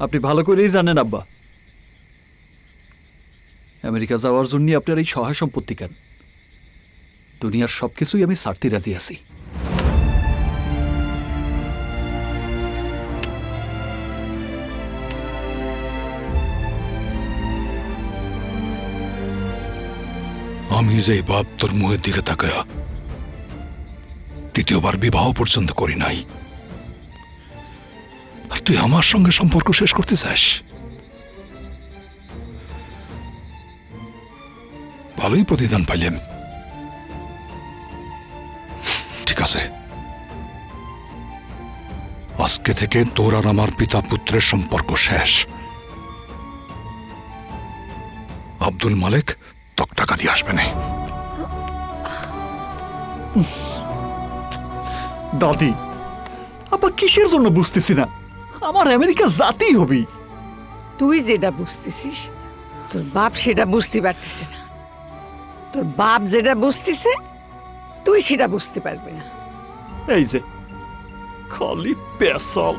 আপনি ভালো করেই জানেন, আব্বা। আমেরিকা যাওয়ার জন্য আপনার এই সহায় সম্পত্তি কেন? দুনিয়ার সব কিছুই আমি ছাড়তে রাজি আছি। আমি যে বাপ তোর মুখের দিকে তাকায়া দ্বিতীয়বার বিবাহ পর্যন্ত করি নাই। আর তুই আমার সঙ্গে সম্পর্ক শেষ করতে চাস? ভালোই প্রতিদান পাইলেন ঠিক আছে। আজকে থেকে তোর আর আমার পিতা পুত্রের সম্পর্ক শেষ। আব্দুল মালিক তক টাকা দিয়ে আসবে না। দাদি আবার কিসের জন্য বুঝতেছি না? আমার আমেরিকা জাতি হবি। তুই যেটা বুঝতেছিস তোর বাপ সেটা বুঝতে পারতেছে না। তোর বাপ যেটা বুঝতেছে তুই সেটা বুঝতে পারবি না। এই যে খালি পেশাল!